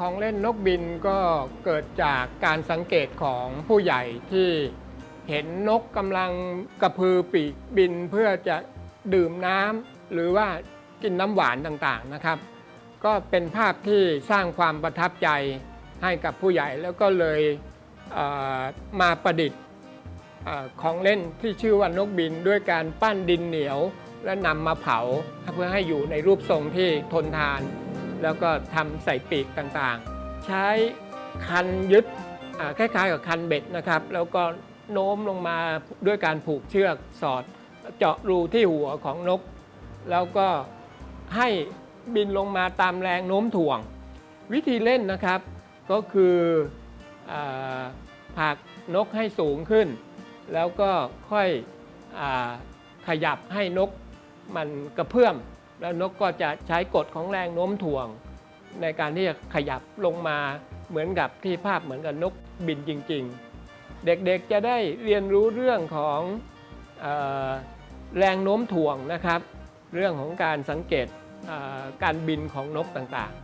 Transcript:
ของเล่นนกบินก็เกิดจากการสังเกตของผู้ใหญ่ที่เห็นนกกำลังกระพือปีกบินเพื่อจะดื่มน้ำหรือว่ากินน้ำหวานต่างๆนะครับ ก็เป็นภาพที่สร้างความประทับใจให้กับผู้ใหญ่แล้วก็เลยเมาประดิษฐ์ของเล่นที่ชื่อว่านกบินด้วยการปั้นดินเหนียว และนำมาเผาเพื่อให้อยู่ในรูปทรงที่ทนทาน แล้วก็ทำใส่ปีกต่างๆ ใช้คันยึดคล้ายๆกับคันเบ็ดนะครับ แล้วก็โน้มลงมาด้วยการผูกเชือกสอดเจาะรูที่หัวของนก แล้วก็ให้บินลงมาตามแรงโน้มถ่วง วิธีเล่นนะครับก็คืออผลักนกให้สูงขึ้น แล้วก็ค่อยอขยับให้นกมันกระเพื่อม แล้วนกก็จะใช้กฎของแรงโน้มถ่วง ในการที่จะขยับลงมาเหมือนกับที่ภาพเหมือนกับนกบินจริง ๆ เด็กๆจะได้เรียนรู้เรื่องของแรงโน้มถ่วงนะครับ เรื่องของการสังเกตการบินของนกต่างๆ